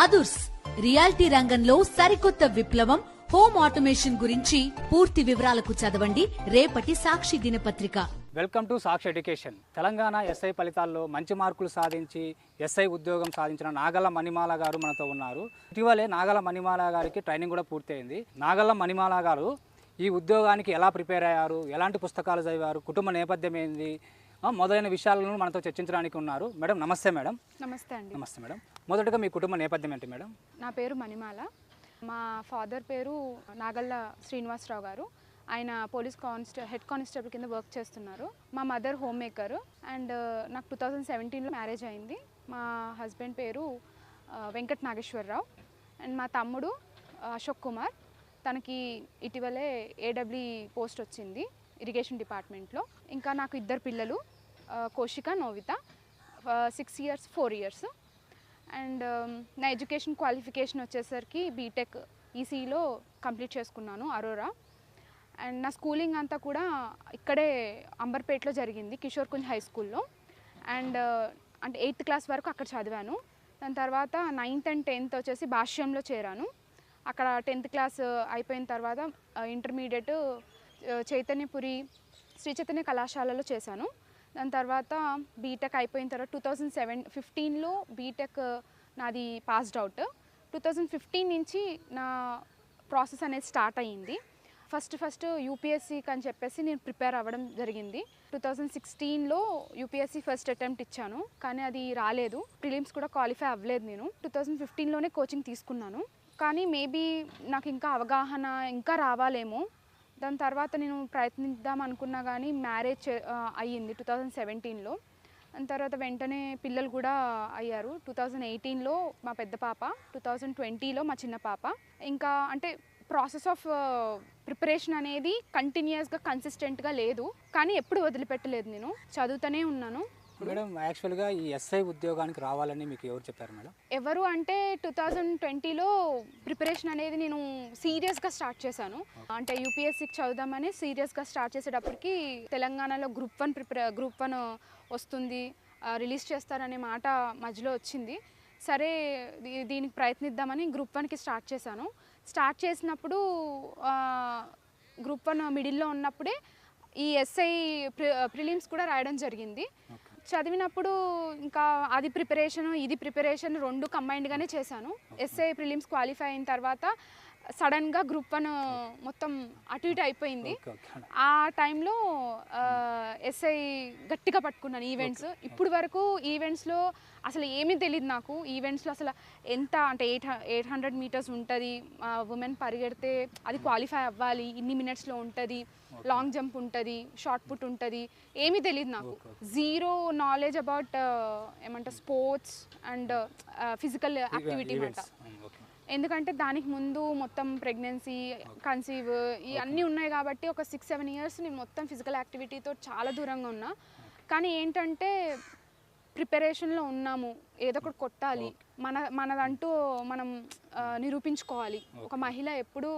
అదుర్స్ reality రంగంలో సరికొత్త విప్లవం హోమ్ ఆటోమేషన్ గురించి పూర్తి వివరాలకు చదవండి. రేపటి సాక్షి దినపత్రిక. Welcome to Sakshi education. Telangana SI ఫలితాల్లో మంచి మార్కులు సాధించి ఎస్ఐ ఉద్యోగం సాధించిన నాగల్ల మణిమాల గారు మనతో ఉన్నారు. ఇటీవలే నాగల మణిమాల గారికి ట్రైనింగ్ కూడా పూర్తయింది. నాగల్ల మణిమాల గారు ఈ ఉద్యోగానికి ఎలా ప్రిపేర్ అయ్యారు? ఎలాంటి పుస్తకాలు చదివారు? కుటుంబ నేపథ్యం ఏంది? మొదలైన విషయాలను మనతో చర్చించడానికి ఉన్నారు. మేడం నమస్తే మేడం. నమస్తే అండి. నమస్తే మేడం. మొదటగా మీ కుటుంబ నేపథ్యం ఏంటి మేడం? నా పేరు మణిమాల. మా ఫాదర్ పేరు నాగల్ల శ్రీనివాసరావు గారు. ఆయన పోలీస్ కానిస్టే హెడ్ కానిస్టేబుల్ కింద వర్క్ చేస్తున్నారు. మా మదర్ హోమ్ మేకర్. అండ్ నాకు టూ థౌజండ్ సెవెంటీన్లో మ్యారేజ్ అయింది. మా హస్బెండ్ పేరు వెంకట్ నాగేశ్వరరావు. అండ్ మా తమ్ముడు అశోక్ కుమార్. తనకి ఇటీవలే ఏడబ్ల్యూ పోస్ట్ వచ్చింది ఇరిగేషన్ డిపార్ట్మెంట్లో. ఇంకా నాకు ఇద్దరు పిల్లలు. Koshika Novitha six years four years and నా ఎడ్యుకేషన్ క్వాలిఫికేషన్ వచ్చేసరికి బీటెక్ ఈసీలో కంప్లీట్ చేసుకున్నాను అరోరా అండ్ నా స్కూలింగ్ అంతా కూడా ఇక్కడే అంబర్పేటలో జరిగింది కిషోర్ కుంజ్ హై స్కూల్లో. అండ్ అంటే ఎయిత్ క్లాస్ వరకు అక్కడ చదివాను. దాని తర్వాత నైన్త్ అండ్ టెన్త్ వచ్చేసి భాష్యంలో చేరాను. అక్కడ టెన్త్ క్లాస్ అయిపోయిన తర్వాత ఇంటర్మీడియట్ చైతన్యపురి శ్రీ చైతన్య కళాశాలలో చేశాను. దాని తర్వాత బీటెక్ అయిపోయిన తర్వాత టూ థౌజండ్ సెవెన్ ఫిఫ్టీన్లో బీటెక్ నాది passed out two thousand fifteen నుంచి నా ప్రాసెస్ అనేది స్టార్ట్ అయ్యింది. ఫస్ట్ ఫస్ట్ యూపీఎస్సీకి అని చెప్పేసి నేను ప్రిపేర్ అవ్వడం జరిగింది. టూ థౌజండ్ సిక్స్టీన్లో యూపీఎస్సీ ఫస్ట్ అటెంప్ట్ ఇచ్చాను కానీ అది రాలేదు. ప్రిలిమ్స్ కూడా క్వాలిఫై అవ్వలేదు నేను. టూ థౌజండ్ ఫిఫ్టీన్లోనే కోచింగ్ తీసుకున్నాను. కానీ మేబీ నాకు ఇంకా అవగాహన ఇంకా రావాలేమో. దాని తర్వాత నేను ప్రయత్నిద్దాం అనుకున్నా కానీ మ్యారేజ్ అయ్యింది టూ థౌజండ్ సెవెంటీన్లో. దాని తర్వాత వెంటనే పిల్లలు కూడా అయ్యారు. టూ థౌజండ్ ఎయిటీన్లో మా పెద్ద పాప టూ థౌజండ్ ట్వంటీలో మా చిన్న పాప. ఇంకా అంటే ప్రాసెస్ ఆఫ్ ప్రిపరేషన్ అనేది కంటిన్యూస్గా కన్సిస్టెంట్గా లేదు. కానీ ఎప్పుడు వదిలిపెట్టలేదు నేను. చదువుతూనే ఉన్నాను. మేడం యాక్చువల్గా ఈ ఎస్ఐ ఉద్యోగానికి రావాలని మీకు ఎవరు చెప్పారు మేడం? ఎవరు అంటే టూ థౌజండ్ ట్వంటీలో ప్రిపరేషన్ అనేది నేను సీరియస్గా స్టార్ట్ చేశాను. అంటే యూపీఎస్సీకి చదువుదామని సీరియస్గా స్టార్ట్ చేసేటప్పటికి తెలంగాణలో గ్రూప్ వన్ ప్రిపరే గ్రూప్ వన్ వస్తుంది రిలీజ్ చేస్తారనే మాట మధ్యలో వచ్చింది. సరే దీనికి ప్రయత్నిద్దామని గ్రూప్ వన్కి స్టార్ట్ చేశాను. స్టార్ట్ చేసినప్పుడు గ్రూప్ వన్ మిడిల్లో ఉన్నప్పుడే ఈ ఎస్ఐ ప్రి ప్రిలిమ్స్ కూడా రాయడం జరిగింది. చదివినప్పుడు ఇంకా అది ప్రిపరేషన్ ఇది ప్రిపరేషన్ రెండు కంబైన్డ్గానే చేశాను. ఎస్ఐ ప్రిలిమ్స్ క్వాలిఫై అయిన తర్వాత సడన్గా గ్రూప్ వన్ మొత్తం అటు ఇటు అయిపోయింది. ఆ టైంలో ఎస్ఐ గట్టిగా పట్టుకున్నాను ఈవెంట్స్. ఇప్పుడు వరకు ఈవెంట్స్లో అసలు ఏమీ తెలియదు నాకు. ఈవెంట్స్లో అసలు ఎంత అంటే ఎయిట్ ఎయిట్ హండ్రెడ్ మీటర్స్ ఉంటుంది. ఉమెన్ పరిగెడితే అది క్వాలిఫై అవ్వాలి. ఇన్ని మినిట్స్లో ఉంటుంది. లాంగ్ జంప్ ఉంటుంది షార్ట్ పుట్ ఉంటుంది ఏమీ తెలియదు నాకు. జీరో నాలెడ్జ్ అబౌట్ ఏమంటారు sports and physical activity okay ఎందుకంటే దానికి ముందు మొత్తం ప్రెగ్నెన్సీ కన్సీవ్ ఈ అన్నీ ఉన్నాయి కాబట్టి ఒక సిక్స్ సెవెన్ ఇయర్స్ నేను మొత్తం ఫిజికల్ యాక్టివిటీతో చాలా దూరంగా ఉన్నా. కానీ ఏంటంటే ప్రిపరేషన్లో ఉన్నాము. ఏదో ఒకటి కొట్టాలి మన మనదంటూ మనం నిరూపించుకోవాలి. ఒక మహిళ ఎప్పుడు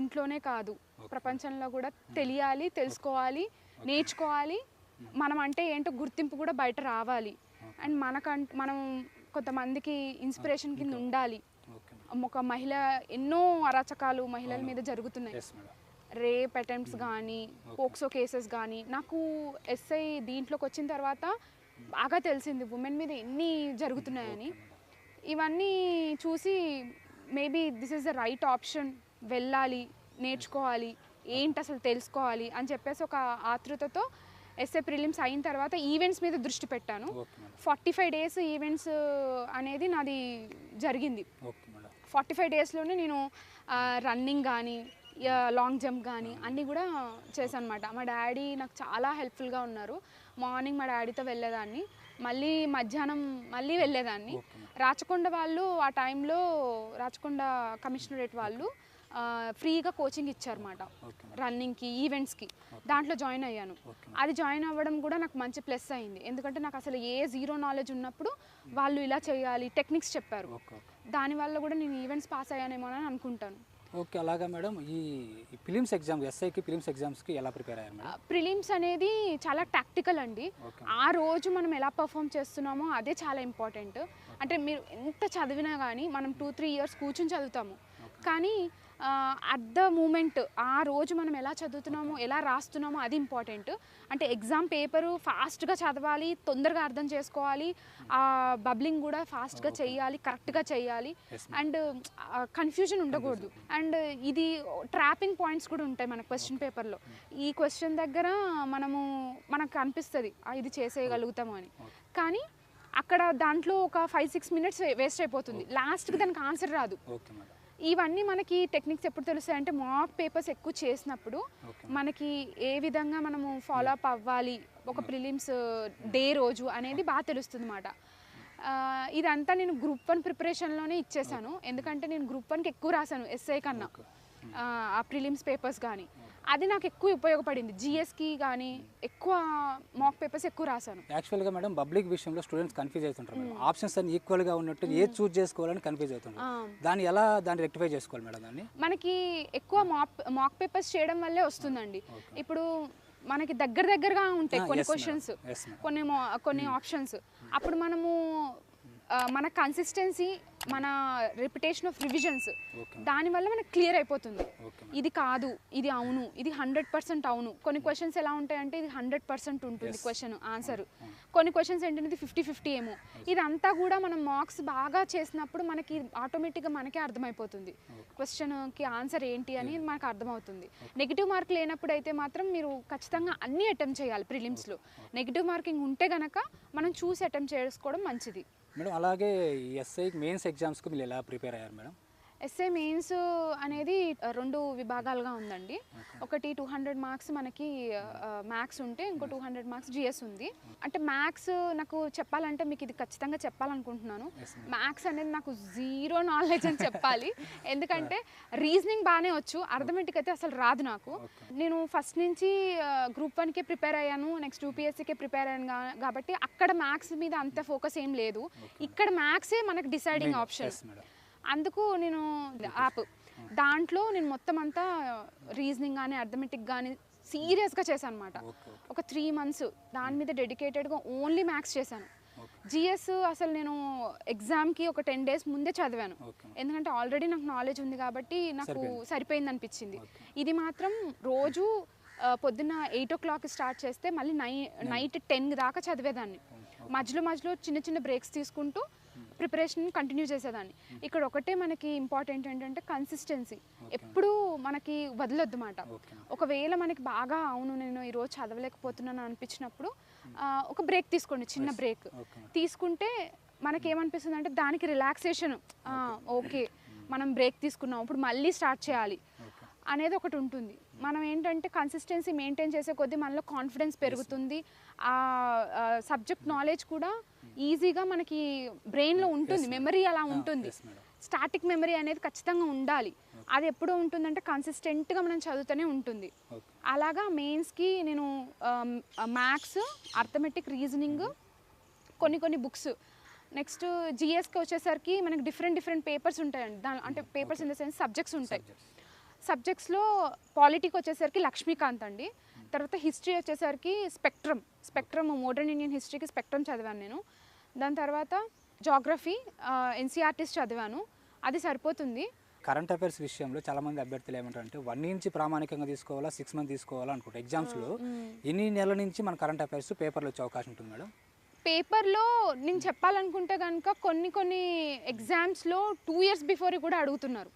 ఇంట్లోనే కాదు. ప్రపంచంలో కూడా తెలియాలి తెలుసుకోవాలి నేర్చుకోవాలి. మనం అంటే ఏంటో గుర్తింపు కూడా బయట రావాలి. అండ్ మనకంట మనం కొంతమందికి ఇన్స్పిరేషన్ కింద ఉండాలి. ఒక మహిళ ఎన్నో అరాచకాలు మహిళల మీద జరుగుతున్నాయి. రేప్ అటెంప్ట్స్ కానీ పోక్సో కేసెస్ కానీ నాకు ఎస్ఐ దీంట్లోకి వచ్చిన తర్వాత బాగా తెలిసింది ఉమెన్ మీద ఎన్ని జరుగుతున్నాయని. ఇవన్నీ చూసి maybe this is the right option వెళ్ళాలి నేర్చుకోవాలి ఏంటి అసలు తెలుసుకోవాలి అని చెప్పేసి ఒక ఆతృతతో ఎస్ఏ ప్రిలిమ్స్ అయిన తర్వాత ఈవెంట్స్ మీద దృష్టి పెట్టాను. ఫార్టీ ఫైవ్ డేస్ ఈవెంట్స్ అనేది నాది జరిగింది. ఫార్టీ ఫైవ్ డేస్లోనే నేను రన్నింగ్ కానీ లాంగ్ జంప్ కానీ అన్నీ కూడా చేశాను అనమాట మా డాడీ నాకు చాలా హెల్ప్ఫుల్గా ఉన్నారు. మార్నింగ్ మా డాడీతో వెళ్ళేదాన్ని. మళ్ళీ మధ్యాహ్నం మళ్ళీ వెళ్ళేదాన్ని. రాచకొండ వాళ్ళు ఆ టైంలో రాచకొండ కమిషనరేట్ వాళ్ళు ఫ్రీగా కోచింగ్ ఇచ్చారన్నమాట. రన్నింగ్కి ఈవెంట్స్కి. దాంట్లో జాయిన్ అయ్యాను. అది జాయిన్ అవ్వడం కూడా నాకు మంచి ప్లస్ అయింది. ఎందుకంటే నాకు అసలు ఏ జీరో నాలెడ్జ్ ఉన్నప్పుడు వాళ్ళు ఇలా చేయాలి టెక్నిక్స్ చెప్పారు. దానివల్ల కూడా నేను ఈవెంట్స్ పాస్ అయ్యానేమో అని అనుకుంటాను. ఓకే అలాగా మేడం. ఈ ఫిలిమ్స్ ఎగ్జామ్ ఎస్ఐకి ఫిలిమ్స్ ఎగ్జామ్స్కి ఎలా ప్రిపేర్ అయ్యారు మేడం? ప్రిలిమ్స్ అనేది చాలా టాక్టికల్ అండి. ఆ రోజు మనం ఎలా పర్ఫామ్ చేస్తున్నామో అదే చాలా ఇంపార్టెంట్ అంటే మీరు ఎంత చదివినా కానీ మనం టూ త్రీ ఇయర్స్ కూర్చుని చదువుతాము. కానీ అట్ ద మూమెంట్ ఆ రోజు మనం ఎలా చదువుతున్నామో ఎలా రాస్తున్నామో అది ఇంపార్టెంట్ అంటే ఎగ్జామ్ పేపరు ఫాస్ట్గా చదవాలి తొందరగా అర్థం చేసుకోవాలి ఆ బబ్లింగ్ కూడా ఫాస్ట్గా చేయాలి కరెక్ట్గా చేయాలి. అండ్ కన్ఫ్యూజన్ ఉండకూడదు. అండ్ ఇది ట్రాపింగ్ పాయింట్స్ కూడా ఉంటాయి మన క్వశ్చన్ పేపర్లో ఈ క్వశ్చన్ దగ్గర మనము మనకు అనిపిస్తుంది ఇది చేసేయగలుగుతాము అని. కానీ అక్కడ దాంట్లో ఒక ఫైవ్ సిక్స్ మినిట్స్ వేస్ట్ అయిపోతుంది. లాస్ట్కి దానికి ఆన్సర్ రాదు. ఇవన్నీ మనకి టెక్నిక్స్ ఎప్పుడు తెలుస్తాయి అంటే మాక్ పేపర్స్ ఎక్కువ చేసినప్పుడు మనకి ఏ విధంగా మనము ఫాలో అప్ అవ్వాలి ఒక ప్రిలిమ్స్ డే రోజు అనేది బాగా తెలుస్తుంది అన్నమాట ఇదంతా నేను గ్రూప్ వన్ ప్రిపరేషన్లోనే ఇచ్చేసాను. ఎందుకంటే నేను గ్రూప్ వన్కి ఎక్కువ రాశాను ఎస్ఐ కన్నా. ఆ ప్రిలిమ్స్ పేపర్స్ కానీ అది నాకు ఎక్కువ ఉపయోగపడింది. జిఎస్కి కానీ ఎక్కువ మాక్ పేపర్స్ ఎక్కువ రాశాను. యాక్చువల్గా మేడం పబ్లిక్ విషయంలో స్టూడెంట్స్ కన్ఫ్యూజ్ అవుతుంటారు మేడం. ఆప్షన్స్ అన్ని ఈక్వల్గా ఉన్నట్టు ఏది చూస్ చేసుకోవాలని కన్ఫ్యూజ్ అవుతుంటారు. దాన్ని ఎలా దాన్ని రెక్టిఫై చేసుకోవాలి మేడం దాన్ని? మనకి ఎక్కువ మాక్ మాక్ పేపర్స్ చేయడం వల్లే వస్తుందండి. ఇప్పుడు మనకి దగ్గర దగ్గరగా ఉంటాయి కొన్ని. క్వశ్చన్స్. కొన్ని కొన్ని ఆప్షన్స్ అప్పుడు మనము మన కన్సిస్టెన్సీ మన రిపిటేషన్ ఆఫ్ రివిజన్స్. దానివల్ల మనకు క్లియర్ అయిపోతుంది. ఇది కాదు ఇది అవును ఇది హండ్రెడ్ పర్సెంట్ అవును. కొన్ని క్వశ్చన్స్ ఎలా ఉంటాయంటే ఇది హండ్రెడ్ పర్సెంట్ ఉంటుంది క్వశ్చన్ ఆన్సర్ కొన్ని క్వశ్చన్స్ ఏంటంటే ఇది ఫిఫ్టీ ఫిఫ్టీ ఏమో. ఇదంతా కూడా మనం మార్క్స్ బాగా చేసినప్పుడు మనకి ఆటోమేటిక్గా మనకే అర్థమైపోతుంది. క్వశ్చన్కి ఆన్సర్ ఏంటి అని మనకు అర్థమవుతుంది. నెగిటివ్ మార్క్ లేనప్పుడు అయితే మాత్రం మీరు ఖచ్చితంగా అన్ని అటెంప్ట్ చేయాలి ప్రిలిమ్స్లో నెగిటివ్ మార్కింగ్ ఉంటే గనక మనం చూసి అటెంప్ట్ చేసుకోవడం మంచిది. మేడం అలాగే ఎస్ఐ మెయిన్స్ ఎగ్జామ్స్కి మీరు ఎలా ప్రిపేర్ అయ్యారు మేడం? ఎస్ఏ మెయిన్స్ అనేది ఆ, రెండు విభాగాలుగా ఉందండి. ఒకటి టూ హండ్రెడ్ మార్క్స్ మనకి మ్యాథ్స్ ఉంటే ఇంకో టూ హండ్రెడ్ మార్క్స్ జిఎస్ ఉంది. అంటే మ్యాథ్స్ నాకు చెప్పాలంటే మీకు ఇది ఖచ్చితంగా చెప్పాలనుకుంటున్నాను. మ్యాథ్స్ అనేది నాకు జీరో నాలెడ్జ్ అని చెప్పాలి. ఎందుకంటే రీజనింగ్ బాగానే వచ్చు అర్థమెటిక్ అయితే అసలు రాదు నాకు. నేను ఫస్ట్ నుంచి గ్రూప్ వన్కే ప్రిపేర్ అయ్యాను నెక్స్ట్ యూపీఎస్సీకే ప్రిపేర్ అయ్యాను కాబట్టి అక్కడ మ్యాథ్స్ మీద అంత ఫోకస్ ఏం లేదు. ఇక్కడ మ్యాథ్సే మనకి డిసైడింగ్ ఆప్షన్ అందుకు నేను యాప్. దాంట్లో నేను మొత్తం అంతా రీజనింగ్ కానీ అర్థమెటిక్ కానీ సీరియస్గా చేశాను అనమాట ఒక త్రీ మంత్స్ దాని మీద డెడికేటెడ్గా ఓన్లీ మ్యాథ్స్ చేశాను. జిఎస్ అసలు నేను ఎగ్జామ్కి ఒక టెన్ డేస్ ముందే చదివాను. ఎందుకంటే ఆల్రెడీ నాకు నాలెడ్జ్ ఉంది కాబట్టి నాకు సరిపోయింది. అనిపించింది. ఇది మాత్రం రోజు పొద్దున్న ఎయిట్ ఓ క్లాక్ స్టార్ట్ చేస్తే మళ్ళీ నై నైట్ టెన్ దాకా చదివేదాన్ని. మధ్యలో మధ్యలో చిన్న చిన్న బ్రేక్స్ తీసుకుంటూ ప్రిపరేషన్ కంటిన్యూ చేసేదాన్ని. ఇక్కడ ఒకటే మనకి ఇంపార్టెంట్ ఏంటంటే కన్సిస్టెన్సీ ఎప్పుడూ మనకి వదలొద్దు మాట. ఒకవేళ మనకి బాగా అవును నేను ఈరోజు చదవలేకపోతున్నాను అనిపించినప్పుడు ఒక బ్రేక్ తీసుకోండి చిన్న బ్రేక్. తీసుకుంటే మనకి ఏమనిపిస్తుంది అంటే దానికి రిలాక్సేషన్ ఓకే. మనం బ్రేక్ తీసుకున్నాం ఇప్పుడు మళ్ళీ స్టార్ట్ చేయాలి అనేది ఒకటి ఉంటుంది. మనం ఏంటంటే కన్సిస్టెన్సీ మెయింటైన్ చేసే కొద్దీ మనలో కాన్ఫిడెన్స్ పెరుగుతుంది. ఆ సబ్జెక్ట్ నాలెడ్జ్ కూడా ఈజీగా మనకి బ్రెయిన్లో ఉంటుంది మెమరీ అలా ఉంటుంది. స్టాటిక్ మెమరీ అనేది ఖచ్చితంగా ఉండాలి. అది ఎప్పుడూ ఉంటుందంటే కన్సిస్టెంట్గా మనం చదువుతూనే ఉంటుంది. అలాగా మెయిన్స్కి నేను మ్యాథ్స్ అర్థమెటిక్ రీజనింగ్ కొన్ని కొన్ని బుక్స్ నెక్స్ట్ జిఎస్కి వచ్చేసరికి మనకి డిఫరెంట్ డిఫరెంట్ పేపర్స్ ఉంటాయండి దాని అంటే papers in the sense subjects ఉంటాయి. సబ్జెక్ట్స్లో పాలిటిక్ వచ్చేసరికి లక్ష్మీకాంత్ అండి. తర్వాత హిస్టరీ వచ్చేసరికి స్పెక్ట్రమ్ స్పెక్ట్రమ్ మోడర్న్ ఇండియన్ హిస్టరీకి స్పెక్ట్రమ్ చదివాను నేను. దాని తర్వాత జాగ్రఫీ ఎన్సీఆర్టీస్ చదివాను. అది సరిపోతుంది. కరెంట్ అఫైర్స్ విషయంలో చాలా మంది అభ్యర్థులు ఏమంటారంటే వన్ నుంచి ప్రామాణికంగా తీసుకోవాలా సిక్స్ మంత్ తీసుకోవాలా అనుకుంటారు. ఎగ్జామ్స్లో ఎన్ని నెలల నుంచి మన కరెంట్ అఫైర్స్ పేపర్లు వచ్చే అవకాశం ఉంటుంది మేడం? పేపర్లో నేను చెప్పాలనుకుంటే కనుక కొన్ని కొన్ని ఎగ్జామ్స్లో టూ ఇయర్స్ బిఫోర్ కూడా అడుగుతున్నారు.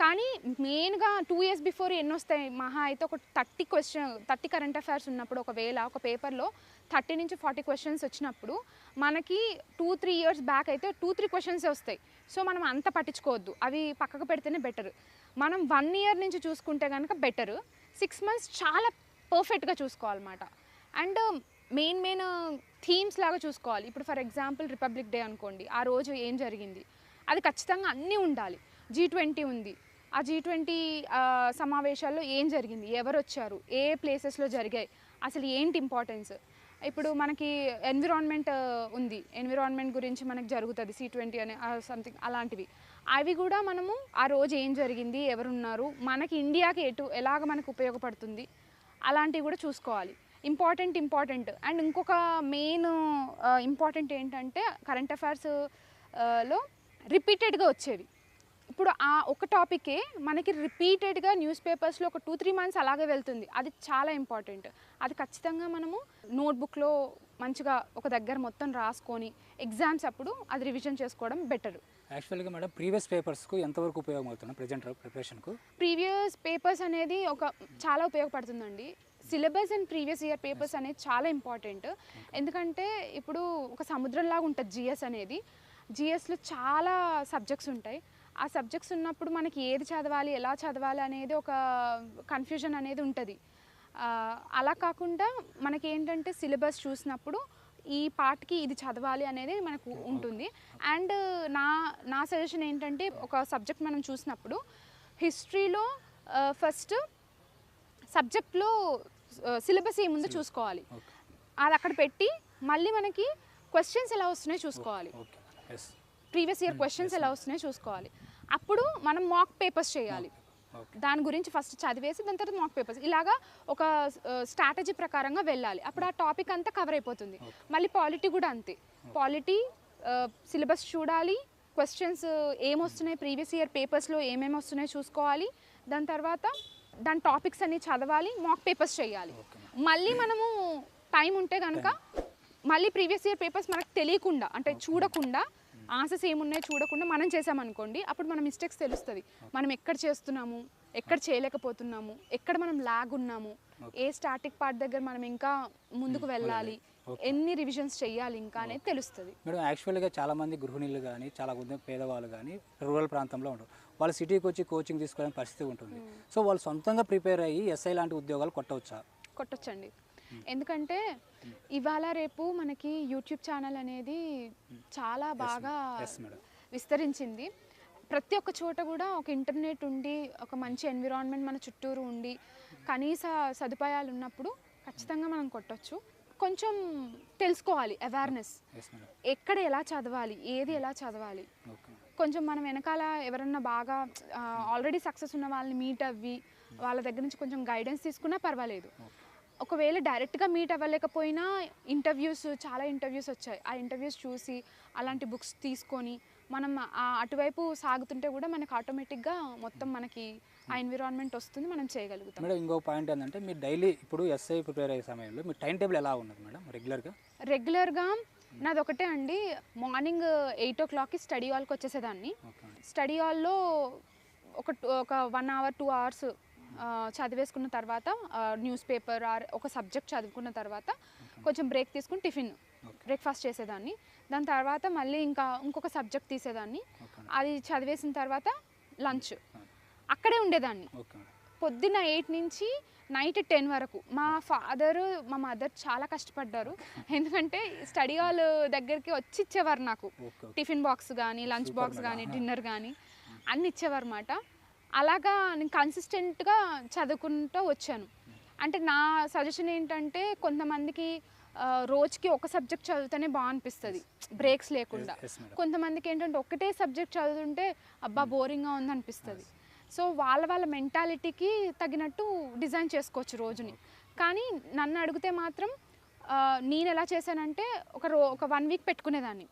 కానీ మెయిన్గా టూ ఇయర్స్ బిఫోర్ ఎన్ని వస్తాయి మహా అయితే ఒక thirty question thirty current affairs ఉన్నప్పుడు ఒకవేళ ఒక పేపర్లో థర్టీ నుంచి ఫార్టీ క్వశ్చన్స్ వచ్చినప్పుడు మనకి టూ త్రీ ఇయర్స్ బ్యాక్ అయితే టూ త్రీ క్వశ్చన్స్ వస్తాయి. సో మనం అంత పట్టించుకోవద్దు. అవి పక్కకు పెడితేనే బెటర్ మనం వన్ ఇయర్ నుంచి చూసుకుంటే కనుక బెటర్ సిక్స్ మంత్స్ చాలా పర్ఫెక్ట్గా చూసుకోవాలన్నమాట. అండ్ మెయిన్ మెయిన్ థీమ్స్ లాగా చూసుకోవాలి. ఇప్పుడు ఫర్ ఎగ్జాంపుల్ రిపబ్లిక్ డే అనుకోండి. ఆ రోజు ఏం జరిగింది? అది ఖచ్చితంగా అన్నీ ఉండాలి. జీ ట్వంటీ ఉంది. ఆ జీ ట్వంటీ సమావేశాల్లో ఏం జరిగింది? ఎవరు వచ్చారు ఏ ప్లేసెస్లో జరిగాయి? అసలు ఏంటి ఇంపార్టెన్స్? ఇప్పుడు మనకి ఎన్విరాన్మెంట్ ఉంది. ఎన్విరాన్మెంట్ గురించి మనకు జరుగుతుంది సి ట్వంటీ అనే సంథింగ్ అలాంటివి. అవి కూడా మనము ఆ రోజు ఏం జరిగింది? ఎవరున్నారు? మనకి ఇండియాకి ఎటు ఎలాగ మనకు ఉపయోగపడుతుంది? అలాంటివి కూడా చూసుకోవాలి. Important important. అండ్ ఇంకొక మెయిన్ ఇంపార్టెంట్ ఏంటంటే కరెంట్ అఫైర్స్లో రిపీటెడ్గా వచ్చేవి. ఇప్పుడు ఆ ఒక టాపికే మనకి రిపీటెడ్గా న్యూస్ పేపర్స్లో ఒక టూ త్రీ మంత్స్ అలాగే వెళ్తుంది. అది చాలా ఇంపార్టెంట్. అది ఖచ్చితంగా మనము నోట్బుక్లో మంచిగా ఒక దగ్గర మొత్తం రాసుకొని ఎగ్జామ్స్ అప్పుడు అది రివిజన్ చేసుకోవడం బెటర్. యాక్చువల్గా మేడం ప్రీవియస్ పేపర్స్కు ఎంతవరకు ఉపయోగమవుతుంది ప్రజెంట్ ప్రిపరేషన్కు? ప్రీవియస్ పేపర్స్ అనేది ఒక చాలా ఉపయోగపడుతుందండి. Syllabus and previous year papers అనేది చాలా ఇంపార్టెంట్. ఎందుకంటే ఇప్పుడు ఒక సముద్రంలాగా ఉంటుంది జిఎస్ అనేది. జిఎస్లో చాలా సబ్జెక్ట్స్ ఉంటాయి. ఆ సబ్జెక్ట్స్ ఉన్నప్పుడు మనకి ఏది చదవాలి ఎలా చదవాలి అనేది ఒక కన్ఫ్యూజన్ అనేది ఉంటుంది. అలా కాకుండా మనకి ఏంటంటే సిలబస్ చూసినప్పుడు ఈ పార్ట్కి ఇది చదవాలి అనేది మనకు ఉంటుంది. అండ్ నా నా సజెషన్ ఏంటంటే ఒక సబ్జెక్ట్ మనం చూసినప్పుడు హిస్టరీలో ఫస్ట్ సబ్జెక్ట్లో సిలబస్ ఏముందో చూసుకోవాలి. అది అక్కడ పెట్టి మళ్ళీ మనకి క్వశ్చన్స్ ఎలా వస్తున్నాయో చూసుకోవాలి. ప్రీవియస్ ఇయర్ క్వశ్చన్స్ ఎలా వస్తున్నాయో చూసుకోవాలి. అప్పుడు మనం మాక్ పేపర్స్ చేయాలి. దాని గురించి ఫస్ట్ చదివేసి దాని తర్వాత మాక్ పేపర్స్ ఇలాగా ఒక స్ట్రాటజీ ప్రకారంగా వెళ్ళాలి. అప్పుడు ఆ టాపిక్ అంతా కవర్ అయిపోతుంది. మళ్ళీ పాలిటీ కూడా అంతే. పాలిటీ సిలబస్ చూడాలి. క్వశ్చన్స్ ఏమొస్తున్నాయి ప్రీవియస్ ఇయర్ పేపర్స్లో ఏమేమి వస్తున్నాయో చూసుకోవాలి. దాని తర్వాత దాని టాపిక్స్ అన్ని చదవాలి మాక్ పేపర్స్ చేయాలి. మళ్ళీ మనము టైం ఉంటే కనుక మళ్ళీ ప్రీవియస్ ఇయర్ పేపర్స్ మనకు తెలియకుండా అంటే చూడకుండా ఆన్సర్స్ ఏమున్నాయో చూడకుండా మనం చేసామనుకోండి అప్పుడు మన మిస్టేక్స్ తెలుస్తుంది. మనం ఎక్కడ చేస్తున్నాము ఎక్కడ చేయలేకపోతున్నాము ఎక్కడ మనం లాగ్ ఉన్నాము ఏ స్టాటిక్ పార్ట్ దగ్గర మనం ఇంకా ముందుకు వెళ్ళాలి ఎన్ని రివిజన్స్ చేయాలి ఇంకా అనేది తెలుస్తుంది. మేడం యాక్చువల్గా చాలామంది గృహిణులు కానీ చాలా మంది పేదవాళ్ళు కానీ రూరల్ ప్రాంతంలో ఉంటారు వాళ్ళు సిటీకి వచ్చి కోచింగ్ తీసుకోవడానికి పరిస్థితి ఉంటుంది. సో వాళ్ళు సొంతంగా ప్రిపేర్ అయ్యి ఎస్ఐ లాంటి ఉద్యోగాలు కొట్టవచ్చా కొట్టొచ్చండి. ఎందుకంటే ఇవాళ రేపు మనకి యూట్యూబ్ ఛానల్ అనేది చాలా బాగా విస్తరించింది. ప్రతి ఒక్క చోట కూడా ఒక ఇంటర్నెట్ ఉండి ఒక మంచి ఎన్విరాన్మెంట్ మన చుట్టూరు ఉండి కనీస సదుపాయాలు ఉన్నప్పుడు ఖచ్చితంగా మనం కొట్టొచ్చు. కొంచెం తెలుసుకోవాలి అవేర్నెస్ ఎక్కడ ఎలా చదవాలి ఏది ఎలా చదవాలి. కొంచెం మనం వెనకాల ఎవరన్నా బాగా ఆల్రెడీ సక్సెస్ ఉన్న వాళ్ళని మీట్ అవ్వి వాళ్ళ దగ్గర నుంచి కొంచెం గైడెన్స్ తీసుకున్నా పర్వాలేదు. ఒకవేళ డైరెక్ట్గా మీట్ అవ్వలేకపోయినా ఇంటర్వ్యూస్ చాలా ఇంటర్వ్యూస్ వచ్చాయి. ఆ ఇంటర్వ్యూస్ చూసి అలాంటి బుక్స్ తీసుకొని మనం ఆ అటువైపు సాగుతుంటే కూడా మనకి ఆటోమేటిక్గా మొత్తం మనకి ఆ ఎన్విరాన్మెంట్ వస్తుంది మనం చేయగలుగుతాం. మేడం ఇంకో పాయింట్ ఏంటంటే మీరు డైలీ ఇప్పుడు ఎస్ఐ ప్రిపేర్ అయ్యే సమయంలో మీ టైం టేబుల్ ఎలా ఉన్నది మేడం? రెగ్యులర్గా? రెగ్యులర్గా నాది ఒకటే అండి. మార్నింగ్ ఎయిట్ ఓ క్లాక్కి స్టడీ హాల్కి వచ్చేసేదాన్ని. స్టడీ హాల్లో ఒక టు- ఒక వన్ అవర్ టూ అవర్స్ చదివేసుకున్న తర్వాత న్యూస్ పేపర్ ఆర్ ఒక సబ్జెక్ట్ చదువుకున్న తర్వాత కొంచెం బ్రేక్ తీసుకుని టిఫిన్ బ్రేక్ఫాస్ట్ చేసేదాన్ని. దాని తర్వాత మళ్ళీ ఇంకా ఇంకొక సబ్జెక్ట్ తీసేదాన్ని. అది చదివేసిన తర్వాత లంచ్. అక్కడే ఉండేదాన్ని. పొద్దున్న ఎయిట్ నుంచి నైట్ టెన్ వరకు మా ఫాదర్ మా మదర్ చాలా కష్టపడ్డారు. ఎందుకంటే స్టడీ హాల్ దగ్గరికి వచ్చి ఇచ్చేవారు నాకు. టిఫిన్ బాక్స్ కానీ లంచ్ బాక్స్ కానీ డిన్నర్ కానీ అన్ని ఇచ్చేవారు అన్నమాట. అలాగా నేను కన్సిస్టెంట్గా చదువుకుంటూ వచ్చాను. అంటే నా సజెషన్ ఏంటంటే కొంతమందికి రోజుకి ఒక సబ్జెక్ట్ చదివితేనే బాగా అనిపిస్తుంది బ్రేక్స్ లేకుండా. కొంతమందికి ఏంటంటే ఒకటే సబ్జెక్ట్ చదువుతుంటే అబ్బా బోరింగ్గా ఉంది అనిపిస్తుంది సో వాళ్ళ వాళ్ళ మెంటాలిటీకి తగినట్టు డిజైన్ చేసుకోవచ్చు రోజుని. కానీ నన్ను అడిగితే మాత్రం నేను ఎలా చేశానంటే ఒక రో ఒక వన్ వీక్ పెట్టుకునేదాన్ని.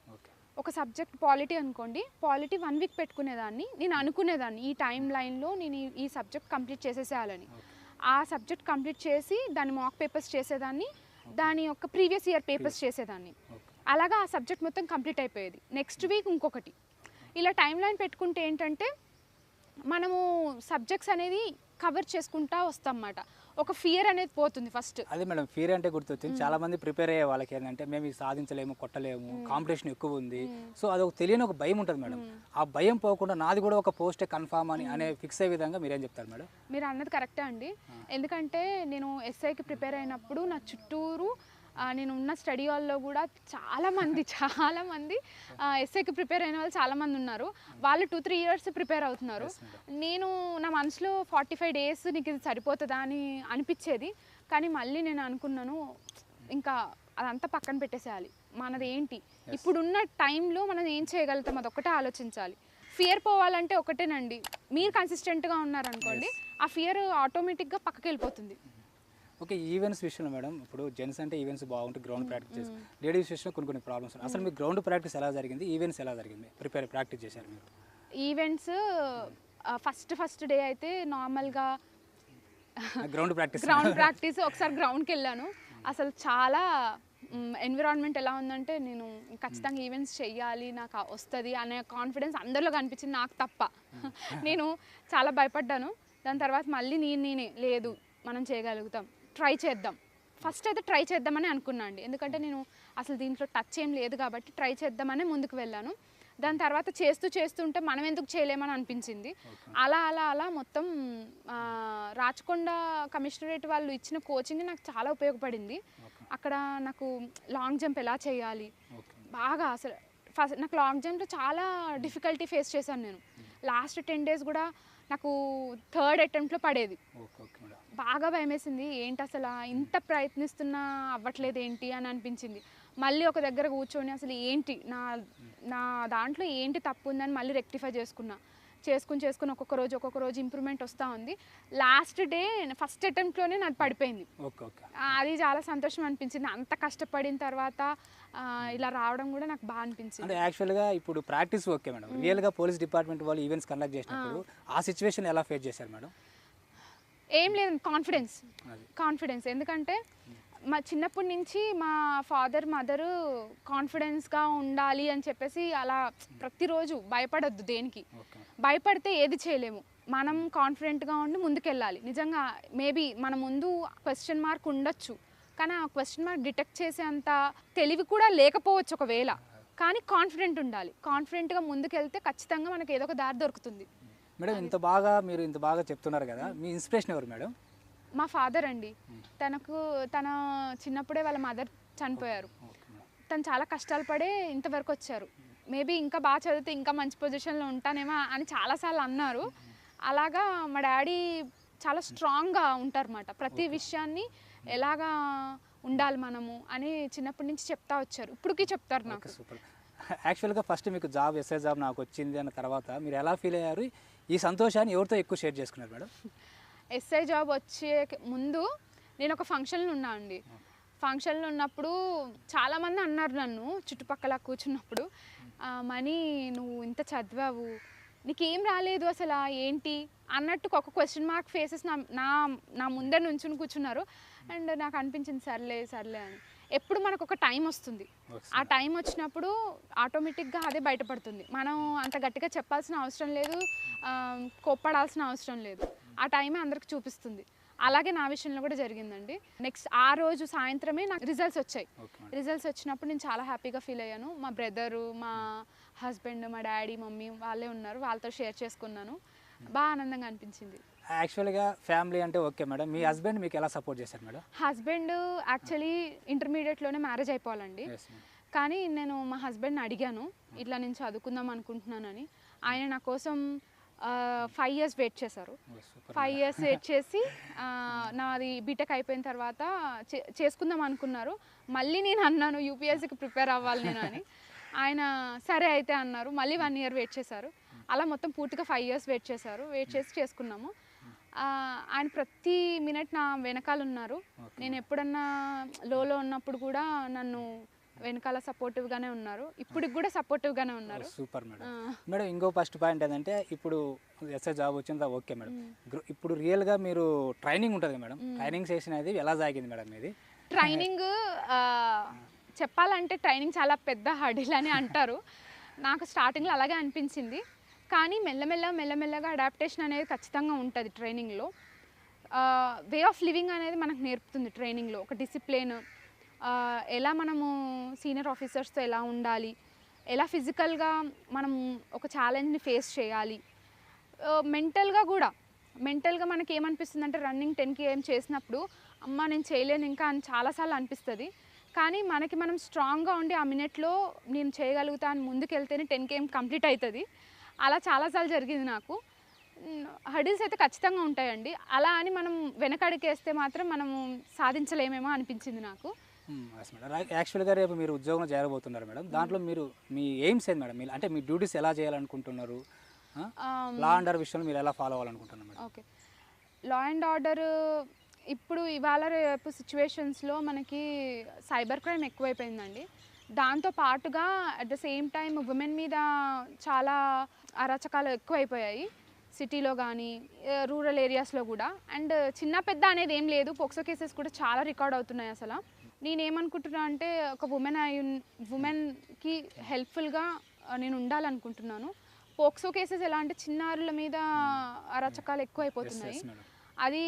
ఒక సబ్జెక్ట్ పాలిటీ అనుకోండి పాలిటీ వన్ వీక్ పెట్టుకునేదాన్ని నేను అనుకునేదాన్ని ఈ టైం లైన్లో నేను ఈ- సబ్జెక్ట్ కంప్లీట్ చేసేసేయాలని. ఆ సబ్జెక్ట్ కంప్లీట్ చేసి దాని మాక్ పేపర్స్ చేసేదాన్ని దాని యొక్క ప్రీవియస్ ఇయర్ పేపర్స్ చేసేదాన్ని. అలాగా ఆ సబ్జెక్ట్ మొత్తం కంప్లీట్ అయిపోయేది. నెక్స్ట్ వీక్ ఇంకొకటి. ఇలా టైం లైన్ పెట్టుకుంటే ఏంటంటే మనము సబ్జెక్ట్స్ అనేది కవర్ చేసుకుంటా వస్తాం అన్నమాట ఒక ఫియర్ అనేది పోతుంది ఫస్ట్ అదే మేడం ఫీర్ అంటే గుర్తొచ్చింది. చాలా మంది ప్రిపేర్ అయ్యే వాళ్ళకి ఏంటంటే మేము ఇది సాధించలేము కొట్టలేము కాంపిటీషన్ ఎక్కువ ఉంది. సో అది ఒక తెలియని ఒక భయం ఉంటుంది మేడం. ఆ భయం పోకుండా నాది కూడా ఒక పోస్టే కన్ఫామ్ అని అనే ఫిక్స్ అయ్యే విధంగా మీరేం చెప్తారు మేడం? మీరు అన్నది కరెక్టే అండి. ఎందుకంటే నేను ఎస్ఐకి ప్రిపేర్ అయినప్పుడు నా చుట్టూరు నేను ఉన్న స్టడీ హాల్లో కూడా చాలా మంది చాలా మంది ఎస్ఐకి ప్రిపేర్ అయిన వాళ్ళు చాలా మంది ఉన్నారు. వాళ్ళు టూ త్రీ ఇయర్స్ ప్రిపేర్ అవుతున్నారు. నేను నా మనసులో ఫార్టీ ఫైవ్ డేస్ నీకు ఇది సరిపోతుందా అని అనిపించేది. కానీ మళ్ళీ నేను అనుకున్నాను ఇంకా అదంతా పక్కన పెట్టేసేయాలి. మనది ఏంటి? ఇప్పుడున్న టైంలో మనం ఏం చేయగలుగుతాం? అది ఒకటే ఆలోచించాలి. ఫియర్ పోవాలంటే ఒకటేనండి. మీరు కన్సిస్టెంట్గా ఉన్నారనుకోండి ఆ ఫియర్ ఆటోమేటిక్గా పక్కకి వెళ్ళిపోతుంది. ఓకే ఈవెంట్స్ విషయంలో మేడం ఇప్పుడు జెంట్స్ అంటే ఈవెంట్స్ బాగుంటుంది గ్రౌండ్ ప్రాక్టీస్ చేసి లేడీస్ విషయంలో కొన్ని కొన్ని ప్రాబ్లమ్స్ ఉన్నాయి. అసలు మీ గ్రౌండ్ ప్రాక్టీస్ ఎలా జరిగింది? ఈవెంట్స్ ఎలా జరిగింది? ప్రిపేర్ ప్రాక్టీస్ చేశారు మీరు. ఈవెంట్స్ ఫస్ట్ ఫస్ట్ డే అయితే నార్మల్గా గ్రౌండ్ ప్రాక్టీస్ గ్రౌండ్ ప్రాక్టీస్ ఒకసారి గ్రౌండ్కి వెళ్ళాను. అసలు చాలా ఎన్విరాన్మెంట్ ఎలా ఉందంటే నేను ఖచ్చితంగా ఈవెంట్స్ చెయ్యాలి నాకు వస్తుంది అనే కాన్ఫిడెన్స్ అందరిలో కనిపించింది నాకు తప్ప. నేను చాలా భయపడ్డాను. దాని తర్వాత మళ్ళీ నేను నేనే లేదు మనం చేయగలుగుతాం. ట్రై చేద్దాం. ఫస్ట్ అయితే ట్రై చేద్దామని అనుకున్నా అండి. ఎందుకంటే నేను అసలు దీంట్లో టచ్ ఏం లేదు కాబట్టి ట్రై చేద్దామని ముందుకు వెళ్ళాను. దాని తర్వాత చేస్తూ చేస్తుంటే మనం ఎందుకు చేయలేమని అనిపించింది. అలా అలా అలా మొత్తం రాచకొండ కమిషనరేట్ వాళ్ళు ఇచ్చిన కోచింగ్ నాకు చాలా ఉపయోగపడింది. అక్కడ నాకు లాంగ్ జంప్ ఎలా చేయాలి? బాగా అసలు ఫస్ట్ నాకు లాంగ్ జంప్లో చాలా డిఫికల్టీ ఫేస్ చేశాను నేను. లాస్ట్ టెన్ డేస్ కూడా నాకు థర్డ్ అటెంప్ట్లో పడేది. బాగా భయమేసింది. ఏంటి అసలు ఇంత ప్రయత్నిస్తున్నా అవ్వట్లేదు ఏంటి అని అనిపించింది. మళ్ళీ ఒక దగ్గర కూర్చొని అసలు ఏంటి నా నా దాంట్లో ఏంటి తప్పు ఉందని మళ్ళీ రెక్టిఫై చేసుకున్నా. చేసుకుని చేసుకుని ఒక్కొక్క రోజు ఒక్కొక్క రోజు ఇంప్రూవ్మెంట్ వస్తూ ఉంది. లాస్ట్ డే ఫస్ట్ అటెంప్ట్లోనే నాది పడిపోయింది. అది చాలా సంతోషం అనిపించింది. అంత కష్టపడిన తర్వాత ఇలా రావడం కూడా నాకు బాగా అనిపించింది. అంటే యాక్చువల్గా ఇప్పుడు ప్రాక్టీస్ ఓకే మేడం. రియల్గా పోలీస్ డిపార్ట్మెంట్ వాళ్ళు ఈవెంట్స్ కండక్ట్ చేసినప్పుడు ఆ సిచ్యువేషన్ ఎలా ఫేస్ చేశారు మేడం? ఏం లేదు కాన్ఫిడెన్స్ కాన్ఫిడెన్స్ ఎందుకంటే మా చిన్నప్పటి నుంచి మా ఫాదర్ మదరు కాన్ఫిడెన్స్గా ఉండాలి అని చెప్పేసి అలా ప్రతిరోజు భయపడొద్దు దేనికి. భయపడితే ఏది చేయలేము. మనం కాన్ఫిడెంట్గా ఉండి ముందుకెళ్ళాలి. నిజంగా మేబీ మన ముందు క్వశ్చన్ మార్క్ ఉండొచ్చు. కానీ ఆ క్వశ్చన్ మార్క్ డిటెక్ట్ చేసేంత తెలివి కూడా లేకపోవచ్చు ఒకవేళ. కానీ కాన్ఫిడెంట్ ఉండాలి. కాన్ఫిడెంట్గా ముందుకెళ్తే ఖచ్చితంగా మనకి ఏదో ఒక దారి దొరుకుతుంది. మేడం ఇంత బాగా మీరు ఇంత బాగా చెప్తున్నారు కదా మీ ఇన్స్పిరేషన్ ఎవరు మేడం? మా ఫాదర్ అండి. తనకు తన చిన్నప్పుడే వాళ్ళ మదర్ చనిపోయారు. తను చాలా కష్టాలు పడే ఇంతవరకు వచ్చారు. మేబీ ఇంకా బాగా చదివితే ఇంకా మంచి పొజిషన్లో ఉంటానేమో అని చాలాసార్లు అన్నారు. అలాగా మా డాడీ చాలా స్ట్రాంగ్గా ఉంటారన్నమాట. ప్రతి విషయాన్ని ఎలాగా ఉండాలి మనము అని చిన్నప్పటి నుంచి చెప్తా వచ్చారు. ఇప్పటికీ చెప్తారు నాకు. సూపర్. యాక్చువల్గా ఫస్ట్ మీకు జాబ్ ఎస్ఐ జాబ్ నాకు వచ్చింది అన్న తర్వాత మీరు ఎలా ఫీల్ అయ్యారు? ఈ సంతోషాన్ని ఎవరితో ఎక్కువ షేర్ చేసుకున్నారు మేడం? ఎస్ఐ జాబ్ వచ్చే ముందు నేను ఒక ఫంక్షన్లో ఉన్నా అండి. ఫంక్షన్లో ఉన్నప్పుడు చాలామంది అన్నారు నన్ను చుట్టుపక్కల కూర్చున్నప్పుడు మనీ నువ్వు ఇంత చదివావు నీకేం రాలేదు అసలు ఏంటి? అన్నట్టు ఒక క్వశ్చన్ మార్క్ ఫేసెస్ నా నా నా ముందే నుంచుని కూర్చున్నారు. అండ్ నాకు అనిపించింది సర్లే సర్లే అని. ఎప్పుడు మనకు ఒక టైం వస్తుంది. ఆ టైం వచ్చినప్పుడు ఆటోమేటిక్గా అదే బయటపడుతుంది. మనం అంత గట్టిగా చెప్పాల్సిన అవసరం లేదు కోప్పడాల్సిన అవసరం లేదు. ఆ టైమే అందరికి చూపిస్తుంది. అలాగే నా విషయంలో కూడా జరిగిందండి. నెక్స్ట్ ఆ రోజు సాయంత్రమే నాకు రిజల్ట్స్ వచ్చాయి. రిజల్ట్స్ వచ్చినప్పుడు నేను చాలా హ్యాపీగా ఫీల్ అయ్యాను. మా బ్రదరు మా హస్బెండ్ మా డాడీ మమ్మీ వాళ్ళే ఉన్నారు. వాళ్ళతో షేర్ చేసుకున్నాను. బాగా ఆనందంగా అనిపించింది. యాక్చువల్గా ఫ్యామిలీ అంటే ఓకే మేడం. మీ హస్బెండ్ మీకు ఎలా సపోర్ట్ చేశారు మేడం? హస్బెండ్ యాక్చువల్లీ ఇంటర్మీడియట్లోనే మ్యారేజ్ అయిపోవాలండి. కానీ నేను మా హస్బెండ్ని అడిగాను ఇట్లా నేను చదువుకుందాం అనుకుంటున్నానని. ఆయన నా కోసం ఫైవ్ ఇయర్స్ వెయిట్ చేశారు. ఫైవ్ ఇయర్స్ వెయిట్ చేసి నాది బీటెక్ అయిపోయిన తర్వాత చే- చేసుకుందాం అనుకున్నారు. మళ్ళీ నేను అన్నాను యూపీఎస్సీకి ప్రిపేర్ అవ్వాలి నేను అని. ఆయన సరే అయితే అన్నారు. మళ్ళీ వన్ ఇయర్ వెయిట్ చేశారు. అలా మొత్తం పూర్తిగా ఫైవ్ ఇయర్స్ వెయిట్ చేశారు. వెయిట్ చేసి చేసుకున్నాము. ఆయన ప్రతి మినిట్ నా వెనకాల ఉన్నారు నేను ఎప్పుడన్నా లోలో ఉన్నప్పుడు కూడా నన్ను వెనకాల సపోర్టివ్గానే ఉన్నారు. ఇప్పటికి కూడా సపోర్టివ్గానే ఉన్నారు. Super madam. మేడం ఇంకో ఫస్ట్ పాయింట్ ఏంటంటే ఇప్పుడు ఎస్ఐ జాబ్ వచ్చిందా ఓకే మేడం. ఇప్పుడు రియల్గా మీరు ట్రైనింగ్ ఉంటుంది మేడం. ట్రైనింగ్ అనేది ఎలా సాగింది మేడం ఇది ట్రైనింగ్ చెప్పాలంటే ట్రైనింగ్ చాలా పెద్ద హడిల్ అని అంటారు. నాకు స్టార్టింగ్లో అలాగే అనిపించింది. కానీ మెల్లమెల్ల మెల్లమెల్లగా అడాప్టేషన్ అనేది ఖచ్చితంగా ఉంటుంది ట్రైనింగ్లో వే ఆఫ్ లివింగ్ అనేది మనకు నేర్పుతుంది ట్రైనింగ్లో ఒక డిసిప్లిన్ ఎలా మనము సీనియర్ ఆఫీసర్స్తో ఎలా ఉండాలి ఎలా ఫిజికల్గా మనం ఒక ఛాలెంజ్ని ఫేస్ చేయాలి. మెంటల్గా కూడా మెంటల్గా మనకి ఏమనిపిస్తుంది అంటే రన్నింగ్ టెన్ కేఎం చేసినప్పుడు అమ్మ నేను చేయలేను ఇంకా అని చాలాసార్లు అనిపిస్తుంది. కానీ మనకి మనం స్ట్రాంగ్గా ఉండి ఆ మినిట్లో నేను చేయగలుగుతా అని ముందుకెళ్తేనే టెన్ కేఎం కంప్లీట్ అవుతుంది అలా చాలాసార్లు జరిగింది నాకు. హడిల్స్ అయితే ఖచ్చితంగా ఉంటాయండి. అలా అని మనం వెనకడికేస్తే మాత్రం మనము సాధించలేమేమో అనిపించింది నాకు. మేడం యాక్చువల్గా రేపు మీరు ఉద్యోగంలో చేరబోతున్నారు మేడం దాంట్లో మీరు మీ ఎయిమ్స్ ఏంది మేడం అంటే మీ డ్యూటీస్ ఎలా చేయాలనుకుంటున్నారు? లా అండ్ ఆర్డర్ విషయంలో మీరు ఎలా follow అవ్వాలనుకుంటున్నారు madam okay law and order ఇప్పుడు ఇవాళ రేపు సిచ్యువేషన్స్లో మనకి సైబర్ క్రైమ్ ఎక్కువైపోయిందండి. దాంతో పాటుగా at the same time women మీద చాలా అరాచకాలు ఎక్కువైపోయాయి. సిటీలో కానీ రూరల్ ఏరియాస్లో కూడా. అండ్ చిన్న పెద్ద అనేది ఏం లేదు. పోక్సో కేసెస్ కూడా చాలా రికార్డ్ అవుతున్నాయి అసలు. నేనేమనుకుంటున్నా అంటే ఒక ఉమెన్ అయి ఉమెన్కి హెల్ప్ఫుల్గా నేను ఉండాలనుకుంటున్నాను. పోక్సో కేసెస్ ఎలా అంటే చిన్నారుల మీద అరాచకాలు ఎక్కువైపోతున్నాయి. అది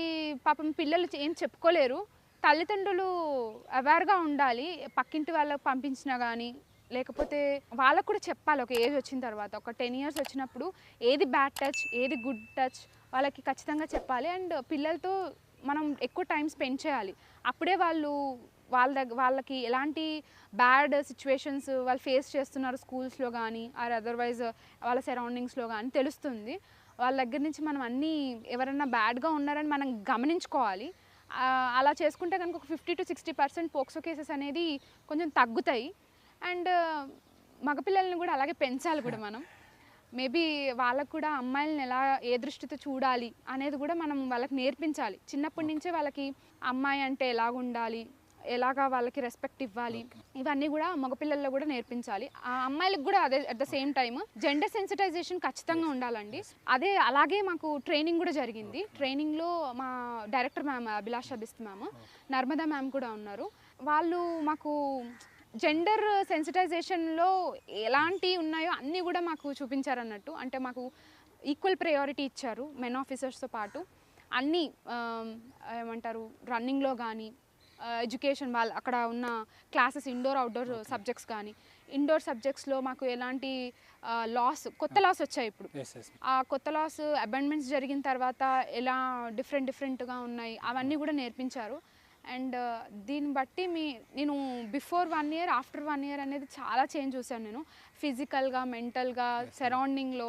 పాపం పిల్లలు ఏం చెప్పుకోలేరు. తల్లిదండ్రులు అవేర్గా ఉండాలి. పక్కింటి వాళ్ళకి పంపించినా కానీ లేకపోతే వాళ్ళకు కూడా చెప్పాలి. ఒక ఏజ్ వచ్చిన తర్వాత ఒక టెన్ ఇయర్స్ వచ్చినప్పుడు ఏది బ్యాడ్ టచ్ ఏది గుడ్ టచ్ వాళ్ళకి ఖచ్చితంగా చెప్పాలి. అండ్ పిల్లలతో మనం ఎక్కువ టైం స్పెండ్ చేయాలి. అప్పుడే వాళ్ళు వాళ్ళ దగ్గర వాళ్ళకి ఎలాంటి బ్యాడ్ సిచ్యువేషన్స్ వాళ్ళు ఫేస్ చేస్తున్నారు స్కూల్స్లో కానీ ఆర్ అదర్వైజ్ వాళ్ళ సరౌండింగ్స్లో కానీ తెలుస్తుంది. వాళ్ళ దగ్గర నుంచి మనం అన్నీ ఎవరైనా బ్యాడ్గా ఉన్నారని మనం గమనించుకోవాలి. అలా చేసుకుంటే కనుక ఒక fifty to sixty percent POCSO cases అనేది కొంచెం తగ్గుతాయి. అండ్ మగపిల్లల్ని కూడా అలాగే పెంచాలి కూడా మనం. మేబీ వాళ్ళకు కూడా అమ్మాయిలను ఎలా ఏ దృష్టితో చూడాలి అనేది కూడా మనం వాళ్ళకి నేర్పించాలి. చిన్నప్పటి నుంచే వాళ్ళకి అమ్మాయి అంటే ఎలాగ ఉండాలి ఎలాగా వాళ్ళకి రెస్పెక్ట్ ఇవ్వాలి? ఇవన్నీ కూడా మగపిల్లల్లో కూడా నేర్పించాలి. ఆ అమ్మాయిలకు కూడా అదే at the same time gender sensitisation ఖచ్చితంగా ఉండాలండి. అదే అలాగే మాకు ట్రైనింగ్ కూడా జరిగింది. ట్రైనింగ్లో మా director ma'am Abhilasha Bisht ma'am Narmada ma'am కూడా ఉన్నారు. వాళ్ళు మాకు జెండర్ సెన్సిటైజేషన్లో ఎలాంటి ఉన్నాయో అన్నీ కూడా మాకు చూపించారు అన్నట్టు అంటే మాకు ఈక్వల్ ప్రయారిటీ ఇచ్చారు మెన్ ఆఫీసర్స్తో పాటు. అన్నీ ఏమంటారు రన్నింగ్లో కానీ ఎడ్యుకేషన్ వాళ్ళ అక్కడ ఉన్న క్లాసెస్ ఇండోర్ అవుట్డోర్ సబ్జెక్ట్స్ కానీ ఇండోర్ సబ్జెక్ట్స్లో మాకు ఎలాంటి లాస్ కొత్త లాస్ వచ్చాయి ఇప్పుడు. ఆ కొత్త లాస్ అబెండ్మెంట్స్ జరిగిన తర్వాత ఎలా డిఫరెంట్ డిఫరెంట్గా ఉన్నాయి అవన్నీ కూడా నేర్పించారు. అండ్ దీన్ని బట్టి మీ నేను before one year after one year అనేది చాలా చేంజ్ చూశాను నేను. ఫిజికల్గా మెంటల్గా సరౌండింగ్లో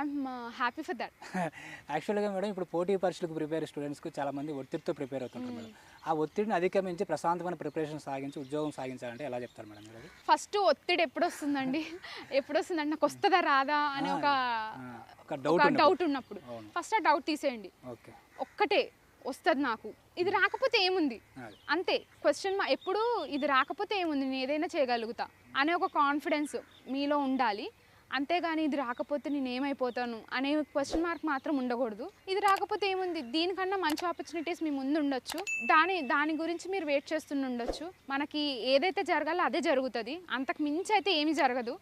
ఐఎమ్ హ్యాపీ ఫర్ దట్ యాక్చువల్గా మేడం ఇప్పుడు పోటీ పరీక్షలకు ప్రిపేర్ స్టూడెంట్స్కి చాలా మంది ఒత్తిడితో ప్రిపేర్ అవుతుంటారు మేడం ఆ ఒత్తిడిని అధిగమించి ప్రశాంతమైన ప్రిపరేషన్ సాగించి ఉద్యోగం సాగించాలంటే ఎలా చెప్తారు మేడం మీరు ఫస్ట్ ఒత్తిడి ఎప్పుడు వస్తుందండి ఎప్పుడు వస్తుందండి నాకు వస్తుందా రాదా అనే ఒక డౌట్ ఉన్నప్పుడు. ఫస్ట్ ఆ డౌట్ తీసేయండి. ఒక్కటే వస్తుంది నాకు. ఇది రాకపోతే ఏముంది? అంతే. క్వశ్చన్ మా ఎప్పుడు ఇది రాకపోతే ఏముంది? నేను ఏదైనా చేయగలుగుతా. అనే ఒక కాన్ఫిడెన్స్ మీలో ఉండాలి. అంతేగాని ఇది రాకపోతే నేను ఏమైపోతాను అనే క్వశ్చన్ మార్క్ మాత్రం ఉండకూడదు. ఇది రాకపోతే ఏముంది? దీనికన్నా మంచి ఆపర్చునిటీస్ మీ ముందు ఉండొచ్చు. దాని దాని గురించి మీరు వెయిట్ చేస్తున్న ఉండొచ్చు. మనకి ఏదైతే జరగాలో అదే జరుగుతుంది. అంతకు మించి అయితే ఏమీ జరగదు.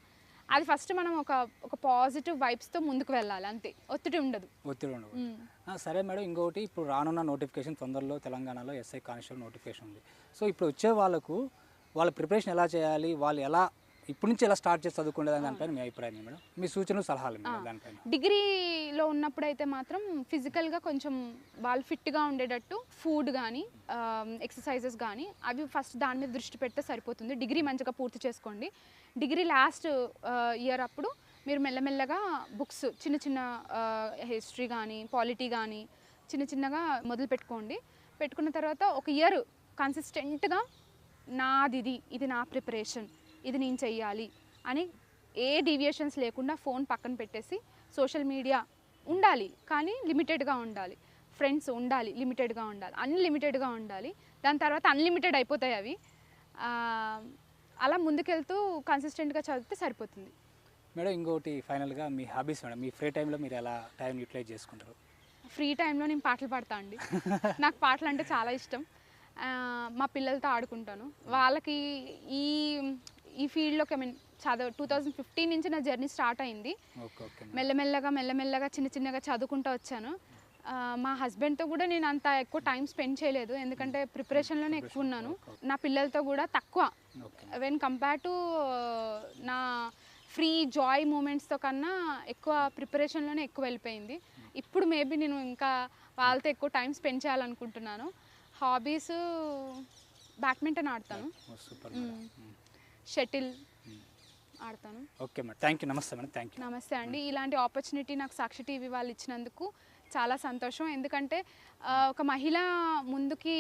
అది ఫస్ట్ మనం ఒక ఒక పాజిటివ్ వైబ్స్తో ముందుకు వెళ్ళాలి. అంతే. ఒత్తిడి ఉండదు. ఒత్తిడి ఉండదు సరే మేడం ఇంకొకటి ఇప్పుడు రానున్న నోటిఫికేషన్ తొందరలో తెలంగాణలో ఎస్ఐ కానిస్టేబుల్ నోటిఫికేషన్ ఉంది. సో ఇప్పుడు వచ్చే వాళ్ళకు వాళ్ళ ప్రిపరేషన్ ఎలా చేయాలి? వాళ్ళు ఎలా ఇప్పటి నుంచి ఎలా స్టార్ట్ చేసి చదువుకునే దానిపైన మీ అభిప్రాయం మేడం? మీ సూచనలు సలహాలు దానిపైన? డిగ్రీలో ఉన్నప్పుడైతే మాత్రం ఫిజికల్గా కొంచెం వాళ్ళు ఫిట్గా ఉండేటట్టు ఫుడ్ కానీ ఎక్సర్సైజెస్ కానీ అవి ఫస్ట్ దాని మీద దృష్టి పెడితే సరిపోతుంది. డిగ్రీ మంచిగా పూర్తి చేసుకోండి. డిగ్రీ లాస్ట్ ఇయర్ అప్పుడు మీరు మెల్లమెల్లగా బుక్స్ చిన్న చిన్న హిస్టరీ కానీ పాలిటీ కానీ చిన్న చిన్నగా మొదలు పెట్టుకోండి. పెట్టుకున్న తర్వాత ఒక ఇయర్ కన్సిస్టెంట్గా నాది ఇది ఇది నా ప్రిపరేషన్. ఇది నేను చెయ్యాలి అని ఏ డీవియేషన్స్ లేకుండా ఫోన్ పక్కన పెట్టేసి సోషల్ మీడియా ఉండాలి. కానీ లిమిటెడ్గా ఉండాలి. ఫ్రెండ్స్ ఉండాలి లిమిటెడ్గా ఉండాలి. అన్లిమిటెడ్గా ఉండాలి. దాని తర్వాత అన్లిమిటెడ్ అయిపోతాయి అవి. అలా ముందుకెళ్తూ కన్సిస్టెంట్గా చదివితే సరిపోతుంది. మేడం ఇంకొకటి ఫైనల్గా మీ హాబీస్ మేడం మీ ఫ్రీ టైంలో మీరు ఎలా టైం యూటిలైజ్ చేసుకుంటారు? ఫ్రీ టైంలో నేను పాటలు పాడతా అండి. నాకు పాటలు అంటే చాలా ఇష్టం. మా పిల్లలతో ఆడుకుంటాను. వాళ్ళకి ఈ ఈ ఫీల్డ్లోకి ఐ మీన్ చదువు టూ థౌజండ్ ఫిఫ్టీన్ నుంచి నా జర్నీ స్టార్ట్ అయింది. మెల్లమెల్లగా మెల్లమెల్లగా చిన్న చిన్నగా చదువుకుంటూ వచ్చాను. మా హస్బెండ్తో కూడా నేను అంత ఎక్కువ టైం స్పెండ్ చేయలేదు. ఎందుకంటే ప్రిపరేషన్లోనే ఎక్కువ ఉన్నాను. నా పిల్లలతో కూడా తక్కువ. వెన్ కంపేర్ టు నా ఫ్రీ జాయ్ మూమెంట్స్తో కన్నా ఎక్కువ ప్రిపరేషన్లోనే ఎక్కువ వెళ్ళిపోయింది. ఇప్పుడు మేబీ నేను ఇంకా వాళ్ళతో ఎక్కువ టైం స్పెండ్ చేయాలనుకుంటున్నాను. హాబీస్ బ్యాడ్మింటన్ ఆడతాను. షటిల్ ఆడతాను. Okay madam. Thank you. నమస్తే మేడం. Thank you. నమస్తే అండి. ఇలాంటి ఆపర్చునిటీ నాకు సాక్షి టీవీ వాళ్ళు ఇచ్చినందుకు చాలా సంతోషం. ఎందుకంటే ఒక మహిళ ముందుకి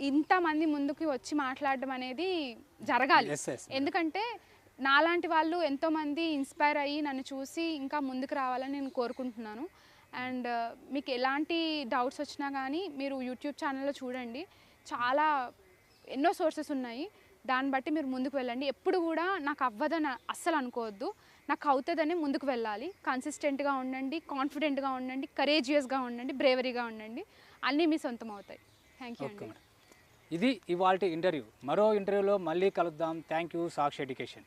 ఇంతమంది ముందుకి వచ్చి మాట్లాడడం అనేది జరగాలి. ఎందుకంటే నాలాంటి వాళ్ళు ఎంతోమంది ఇన్స్పైర్ అయ్యి నన్ను చూసి ఇంకా ముందుకు రావాలని నేను కోరుకుంటున్నాను. అండ్ మీకు ఎలాంటి డౌట్స్ వచ్చినా కానీ మీరు యూట్యూబ్ ఛానల్లో చూడండి. చాలా ఎన్నో సోర్సెస్ ఉన్నాయి. దాన్ని బట్టి మీరు ముందుకు వెళ్ళండి. ఎప్పుడు కూడా నాకు అవ్వదని అస్సలు అనుకోవద్దు. నాకు అవుతుందని ముందుకు వెళ్ళాలి. కన్సిస్టెంట్గా ఉండండి కాన్ఫిడెంట్గా ఉండండి కరేజియస్గా ఉండండి బ్రేవరీగా ఉండండి. అన్నీ మీ సొంతం అవుతాయి థ్యాంక్ యూ అండి. ఇది ఇవాళ ఇంటర్వ్యూ. మరో ఇంటర్వ్యూలో మళ్ళీ కలుద్దాం. Thank you Sakshi education.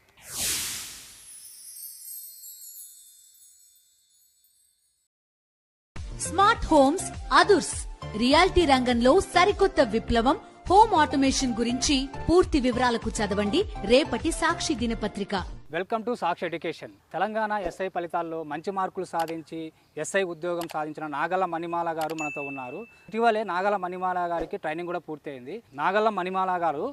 Smart homes Adhurs reality రంగంలో సరికొత్త విప్లవం హోమ్ ఆటోమేషన్ గురించి పూర్తి వివరాలకు చదవండి. రేపటి సాక్షి దినపత్రిక. Welcome to Sakshi education. Telangana SI ఫలితాల్లో మంచి మార్కులు సాధించి ఎస్ఐ ఉద్యోగం సాధించిన నాగల్ల మణిమాల గారు మనతో ఉన్నారు. ఇటీవలే నాగల మణిమాల గారికి ట్రైనింగ్ కూడా పూర్తయింది. నాగల్ల మణిమాల గారు